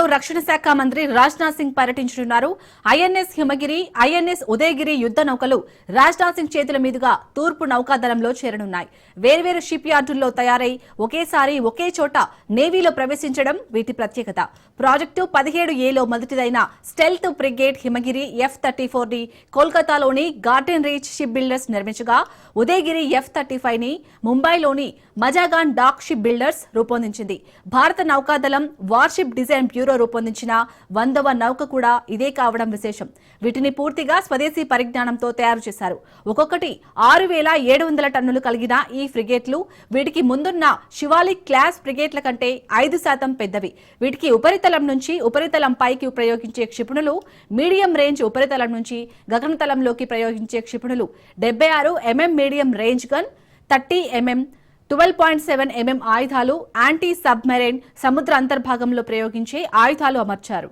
లో రక్షణ శాఖ మంత్రి రాజ్నాథ్ సింగ్ పర్యటించనున్నారు. ఐఎన్ఎస్ హిమగిరి ఐఎన్ఎస్ ఉదయగిరి యుద్ధ నౌకలు రాజ్నాథ్ సింగ్ చేతుల మీదుగా తూర్పు నౌకాదళంలో చేరనున్నాయి. వేర్వేరు షిప్ యార్డుల్లో తయారై ఒకేసారి ఒకే చోట నేవీలో ప్రవేశించడం వీటి ప్రత్యేకత. ప్రాజెక్టు పదిహేడు ఏలో మొదటిదైన stealth frigate Himagiri F thirty ఫోర్ని కోల్కతాలోని గార్డెన్ రీచ్ షిప్ బిల్డర్స్ నిర్మించగా ఉదయగిరి ఎఫ్ థర్టీ ఫైవ్ని ముంబైలోని మజాగాన్ డాక్ షిప్ బిల్డర్స్ రూపొందించింది. భారత నౌకాదళం వార్షిప్ డిజైన్ బ్యూరో రూపొందించిన వందవ నౌక కూడా ఇదే కావడం విశేషం. వీటిని పూర్తిగా స్వదేశీ పరిజ్ఞానంతో తయారు చేశారు. ఒక్కొక్కటి ఆరు వేల ఏడు వందల టన్నులు కలిగిన ఈ ఫ్రిగేట్లు వీటికి ముందున్న శివాలిక్ క్లాస్ ఫ్రిగేట్ల కంటే ఐదు శాతం పెద్దవి. వీటికి ఉపరితలం నుంచి ఉపరితలం పైకి ప్రయోగించే క్షిపణులు మీడియం రేంజ్ ఉపరితలం నుంచి గగనతలంలోకి ప్రయోగించే క్షిపణులు. డెబ్బై ఆరు MM medium range gun thirty MM twelve point seven MM ఆయుధాలు యాంటీ సబ్మెరైన్ సముద్ర అంతర్భాగంలో ప్రయోగించే ఆయుధాలు అమర్చారు.